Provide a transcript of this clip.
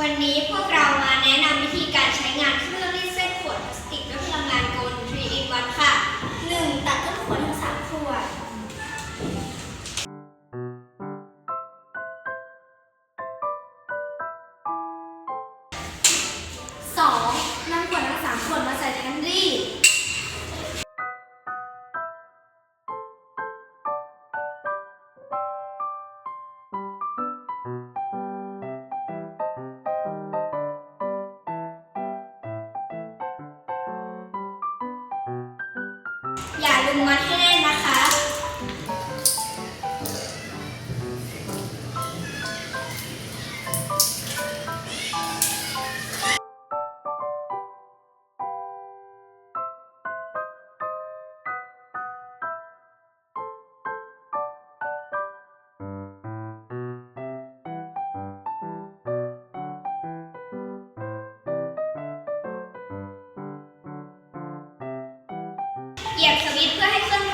วันนี้พวกเรา ดึงมัดให้แน่นนะคะ เหยียบสวิตช์เพื่อให้เคลื่อน